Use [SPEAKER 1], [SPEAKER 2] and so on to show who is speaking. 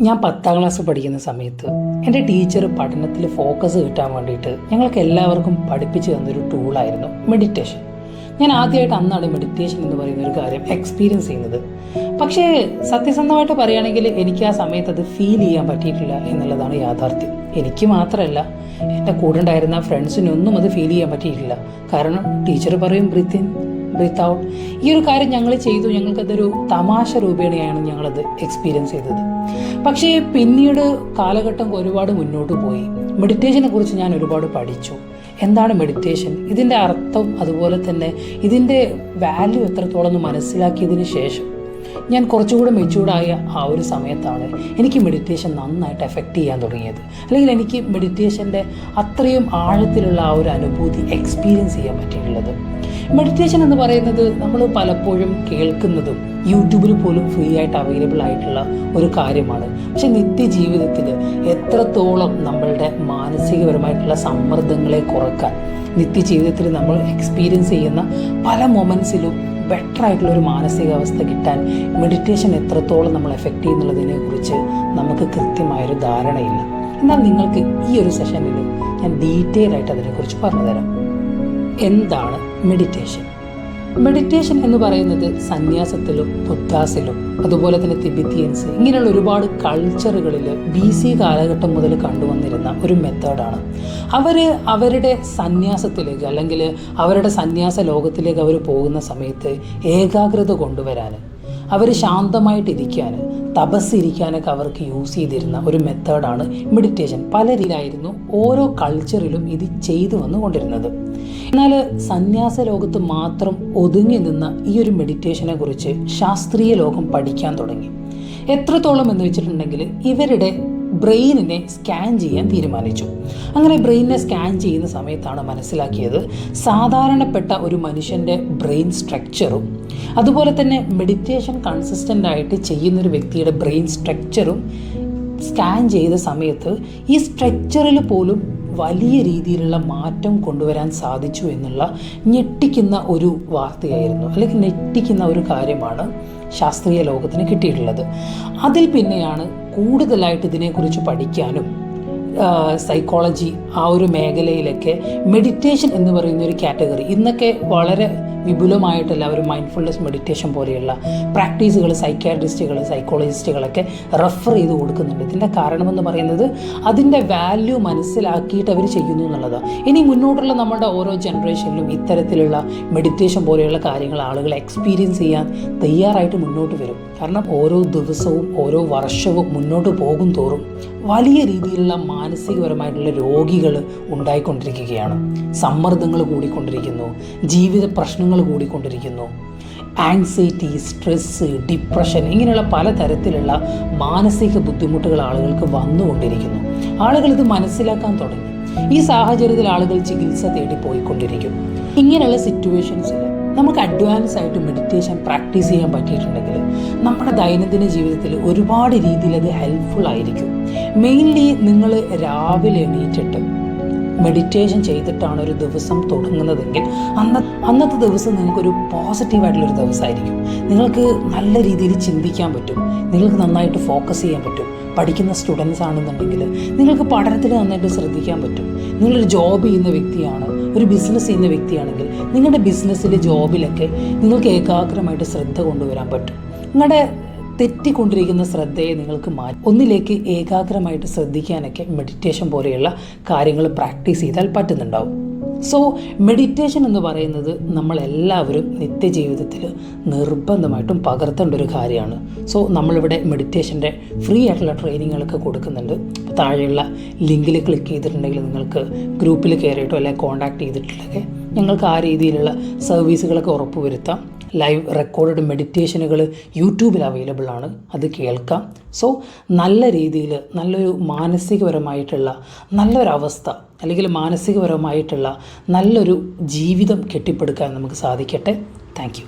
[SPEAKER 1] ഞാൻ പത്താം ക്ലാസ് പഠിക്കുന്ന സമയത്ത് എന്റെ ടീച്ചർ പഠനത്തിൽ ഫോക്കസ് കിട്ടാൻ വേണ്ടിയിട്ട് ഞങ്ങൾക്ക് എല്ലാവർക്കും പഠിപ്പിച്ചു തന്നൊരു ടൂളായിരുന്നു മെഡിറ്റേഷൻ. ഞാൻ ആദ്യമായിട്ട് അന്നാണ് മെഡിറ്റേഷൻ എന്ന് പറയുന്ന ഒരു കാര്യം എക്സ്പീരിയൻസ് ചെയ്യുന്നത്. പക്ഷേ സത്യസന്ധമായിട്ട് പറയുകയാണെങ്കിൽ എനിക്ക് ആ സമയത്ത് അത് ഫീൽ ചെയ്യാൻ പറ്റിയിട്ടില്ല എന്നുള്ളതാണ് യാഥാർത്ഥ്യം. എനിക്ക് മാത്രമല്ല എന്റെ കൂടെ ഉണ്ടായിരുന്ന ഫ്രണ്ട്സിനൊന്നും അത് ഫീൽ ചെയ്യാൻ പറ്റിയിട്ടില്ല. കാരണം ടീച്ചർ പറയും ബ്രീത്ത് ഇൻ ബ്രീത്ത് ഔട്ട് ഈ ഒരു കാര്യം ഞങ്ങൾ ചെയ്തു. ഞങ്ങൾക്കതൊരു തമാശ രൂപേണയാണ് ഞങ്ങളത് എക്സ്പീരിയൻസ് ചെയ്തത്. പക്ഷേ പിന്നീട് കാലഘട്ടം ഒരുപാട് മുന്നോട്ട് പോയി. മെഡിറ്റേഷനെ കുറിച്ച് ഞാൻ ഒരുപാട് പഠിച്ചു. എന്താണ് മെഡിറ്റേഷൻ ഇതിന്റെ അർത്ഥം അതുപോലെ തന്നെ ഇതിന്റെ വാല്യൂ എത്രത്തോളം മനസ്സിലാക്കിയതിന് ശേഷം ഞാൻ കുറച്ചുകൂടെ മെച്ചൂർഡായ ആ ഒരു സമയത്താണ് എനിക്ക് മെഡിറ്റേഷൻ നന്നായിട്ട് എഫക്റ്റ് ചെയ്യാൻ തുടങ്ങിയത്. അല്ലെങ്കിൽ എനിക്ക് മെഡിറ്റേഷന്റെ അത്രയും ആഴത്തിലുള്ള ആ ഒരു അനുഭൂതി എക്സ്പീരിയൻസ് ചെയ്യാൻ പറ്റിയിട്ടുള്ളത്. മെഡിറ്റേഷൻ എന്ന് പറയുന്നത് നമ്മൾ പലപ്പോഴും കേൾക്കുന്നതും യൂട്യൂബിൽ പോലും ഫ്രീ ആയിട്ട് അവൈലബിൾ ആയിട്ടുള്ള ഒരു കാര്യമാണ്. പക്ഷെ നിത്യജീവിതത്തിൽ എത്രത്തോളം നമ്മളുടെ മാനസികപരമായിട്ടുള്ള സമ്മർദ്ദങ്ങളെ കുറയ്ക്കാൻ നിത്യജീവിതത്തിൽ നമ്മൾ എക്സ്പീരിയൻസ് ചെയ്യുന്ന പല മൊമെന്റ്സിലും ബെറ്റർ ആയിട്ടുള്ള ഒരു മാനസികാവസ്ഥ കിട്ടാൻ മെഡിറ്റേഷൻ എത്രത്തോളം നമ്മൾ എഫക്റ്റ് ചെയ്യുന്നുള്ളതിനെ കുറിച്ച് നമുക്ക് കൃത്യമായൊരു ധാരണയില്ല. എന്നാൽ നിങ്ങൾക്ക് ഈ ഒരു സെഷനിൽ ഞാൻ ഡീറ്റെയിൽ ആയിട്ട് അതിനെക്കുറിച്ച് പറഞ്ഞുതരാം. എന്താണ് മെഡിറ്റേഷൻ മെഡിറ്റേഷൻ എന്ന് പറയുന്നത് സന്യാസത്തിലും ബുദ്ധാസിലും അതുപോലെ തന്നെ തിബിത്തിയൻസ് ഇങ്ങനെയുള്ള ഒരുപാട് കൾച്ചറുകളിൽ ബി സി കാലഘട്ടം മുതൽ കണ്ടുവന്നിരുന്ന ഒരു മെത്തേഡാണ് അവർ അവരുടെ സന്യാസത്തിലേക്ക് അല്ലെങ്കിൽ അവരുടെ സന്യാസ ലോകത്തിലേക്ക് അവർ പോകുന്ന സമയത്ത് ഏകാഗ്രത കൊണ്ടുവരാൻ അവർ ശാന്തമായിട്ടിരിക്കാൻ തപസ്സിരിക്കാനൊക്കെ അവർക്ക് യൂസ് ചെയ്തിരുന്ന ഒരു മെത്തേഡാണ് മെഡിറ്റേഷൻ പല രീതിയിലായിരുന്നു ഓരോ കൾച്ചറിലും ഇത് ചെയ്തു വന്നുകൊണ്ടിരുന്നത്. എന്നാൽ സന്യാസ ലോകത്ത് മാത്രം ഒതുങ്ങി നിന്ന ഈ ഒരു മെഡിറ്റേഷനെ കുറിച്ച് ശാസ്ത്രീയ ലോകം പഠിക്കാൻ തുടങ്ങി. എത്രത്തോളം എന്ന് വെച്ചിട്ടുണ്ടെങ്കിൽ ഇവരുടെ ബ്രെയിനിനെ സ്കാൻ ചെയ്യാൻ തീരുമാനിച്ചു. അങ്ങനെ ബ്രെയിനിനെ സ്കാൻ ചെയ്യുന്ന സമയത്താണ് മനസ്സിലാക്കിയത് സാധാരണപ്പെട്ട ഒരു മനുഷ്യന്റെ ബ്രെയിൻ സ്ട്രക്ചറും അതുപോലെ തന്നെ മെഡിറ്റേഷൻ കൺസിസ്റ്റന്റ് ആയിട്ട് ചെയ്യുന്നൊരു വ്യക്തിയുടെ ബ്രെയിൻ സ്ട്രക്ചറും സ്കാൻ ചെയ്ത സമയത്ത് ഈ സ്ട്രക്ചറിൽ പോലും വലിയ രീതിയിലുള്ള മാറ്റം കൊണ്ടുവരാൻ സാധിച്ചു എന്നുള്ള ഞെട്ടിക്കുന്ന ഒരു വാർത്തയായിരുന്നു അല്ലെങ്കിൽ ഞെട്ടിക്കുന്ന ഒരു കാര്യമാണ് ശാസ്ത്രീയ ലോകത്തിന് കിട്ടിയിട്ടുള്ളത്. അതിൽ പിന്നെയാണ് കൂടുതലായിട്ട് ഇതിനെക്കുറിച്ച് പഠിക്കാനും സൈക്കോളജി ആ ഒരു മേഖലയിലൊക്കെ മെഡിറ്റേഷൻ എന്ന് പറയുന്ന ഒരു കാറ്റഗറി ഇന്നൊക്കെ വളരെ വിപുലമായിട്ട് എല്ലാവരും മൈൻഡ്ഫുൾനെസ് മെഡിറ്റേഷൻ പോലെയുള്ള പ്രാക്ടീസുകൾ സൈക്കാട്രിസ്റ്റുകൾ സൈക്കോളജിസ്റ്റുകളൊക്കെ റെഫർ ചെയ്ത് കൊടുക്കുന്നുണ്ട്. ഇതിന്റെ കാരണമെന്ന് പറയുന്നത് അതിന്റെ വാല്യൂ മനസ്സിലാക്കിയിട്ട് അവർ ചെയ്യുന്നു എന്നുള്ളതാണ് ഇനി മുന്നോട്ടുള്ള നമ്മുടെ ഓരോ ജനറേഷനിലും ഇത്തരത്തിലുള്ള മെഡിറ്റേഷൻ പോലെയുള്ള കാര്യങ്ങൾ ആളുകൾ എക്സ്പീരിയൻസ് ചെയ്യാൻ തയ്യാറായിട്ട് മുന്നോട്ട് വരും. കാരണം ഓരോ ദിവസവും ഓരോ വർഷവും മുന്നോട്ട് പോകും തോറും വലിയ രീതിയിലുള്ള മാനസികപരമായിട്ടുള്ള രോഗികൾ ഉണ്ടായിക്കൊണ്ടിരിക്കുകയാണ്. സമ്മർദ്ദങ്ങൾ കൂടിക്കൊണ്ടിരിക്കുന്നു. ജീവിത പ്രശ്നങ്ങൾ കൂടിക്കൊണ്ടിരിക്കുന്നു. ആൻസൈറ്റി സ്ട്രെസ്സ് ഡിപ്രഷൻ ഇങ്ങനെയുള്ള പലതരത്തിലുള്ള മാനസിക ബുദ്ധിമുട്ടുകൾ ആളുകൾക്ക് വന്നുകൊണ്ടിരിക്കുന്നു. ആളുകൾ ഇത് മനസ്സിലാക്കാൻ തുടങ്ങി. ഈ സാഹചര്യത്തിൽ ആളുകൾ ചികിത്സ തേടി പോയിക്കൊണ്ടിരിക്കും. ഇങ്ങനെയുള്ള സിറ്റുവേഷൻസിൽ നമുക്ക് അഡ്വാൻസ് ആയിട്ട് മെഡിറ്റേഷൻ പ്രാക്ടീസ് ചെയ്യാൻ പറ്റിയിട്ടുണ്ടെങ്കിൽ നമ്മുടെ ദൈനംദിന ജീവിതത്തിൽ ഒരുപാട് രീതിയിൽ അത് ഹെൽപ്ഫുൾ ആയിരിക്കും. മെയിൻലി നിങ്ങൾ രാവിലെ എണീറ്റിട്ട് മെഡിറ്റേഷൻ ചെയ്തിട്ടാണ് ഒരു ദിവസം തുടങ്ങുന്നതെങ്കിൽ അന്ന അന്നത്തെ ദിവസം നിങ്ങൾക്കൊരു പോസിറ്റീവായിട്ടുള്ളൊരു ദിവസമായിരിക്കും. നിങ്ങൾക്ക് നല്ല രീതിയിൽ ചിന്തിക്കാൻ പറ്റും. നിങ്ങൾക്ക് നന്നായിട്ട് ഫോക്കസ് ചെയ്യാൻ പറ്റും. പഠിക്കുന്ന സ്റ്റുഡൻസ് ആണെന്നുണ്ടെങ്കിൽ നിങ്ങൾക്ക് പഠനത്തിൽ നന്നായിട്ട് ശ്രദ്ധിക്കാൻ പറ്റും. നിങ്ങളൊരു ജോബ് ചെയ്യുന്ന വ്യക്തിയാണ് ഒരു ബിസിനസ് ചെയ്യുന്ന വ്യക്തിയാണെങ്കിൽ നിങ്ങളുടെ ബിസിനസ്സിലെ ജോബിലൊക്കെ നിങ്ങൾക്ക് ഏകാഗ്രമായിട്ട് ശ്രദ്ധ കൊണ്ടുവരാൻ പറ്റും. നിങ്ങളുടെ തെറ്റിക്കൊണ്ടിരിക്കുന്ന ശ്രദ്ധയെ നിങ്ങൾക്ക് മാറ്റി ഒന്നിലേക്ക് ഏകാഗ്രമായിട്ട് ശ്രദ്ധിക്കാനൊക്കെ മെഡിറ്റേഷൻ പോലെയുള്ള കാര്യങ്ങൾ പ്രാക്ടീസ് ചെയ്താൽ പറ്റുന്നുണ്ടാവും. സോ മെഡിറ്റേഷൻ എന്ന് പറയുന്നത് നമ്മളെല്ലാവരും നിത്യജീവിതത്തിൽ നിർബന്ധമായിട്ടും പകർത്തേണ്ട ഒരു കാര്യമാണ്. സോ നമ്മളിവിടെ മെഡിറ്റേഷന്റെ ഫ്രീ ആയിട്ടുള്ള ട്രെയിനിങ്ങുകളൊക്കെ കൊടുക്കുന്നുണ്ട്. താഴെയുള്ള ലിങ്കിൽ ക്ലിക്ക് ചെയ്തിട്ടുണ്ടെങ്കിൽ നിങ്ങൾക്ക് ഗ്രൂപ്പിൽ കയറിയിട്ടോ അല്ലെങ്കിൽ കോൺടാക്ട് ചെയ്തിട്ടുണ്ടെങ്കിൽ ഞങ്ങൾക്ക് ആ രീതിയിലുള്ള സർവീസുകളൊക്കെ ഉറപ്പുവരുത്താം. ലൈവ് റെക്കോർഡ് മെഡിറ്റേഷനുകൾ യൂട്യൂബിൽ അവൈലബിൾ ആണ്. അത് കേൾക്കാം. സോ നല്ല രീതിയിൽ നല്ലൊരു മാനസികപരമായിട്ടുള്ള നല്ലൊരവസ്ഥ അല്ലെങ്കിൽ മാനസികപരമായിട്ടുള്ള നല്ലൊരു ജീവിതം കെട്ടിപ്പടുക്കാൻ നമുക്ക് സാധിക്കട്ടെ. താങ്ക്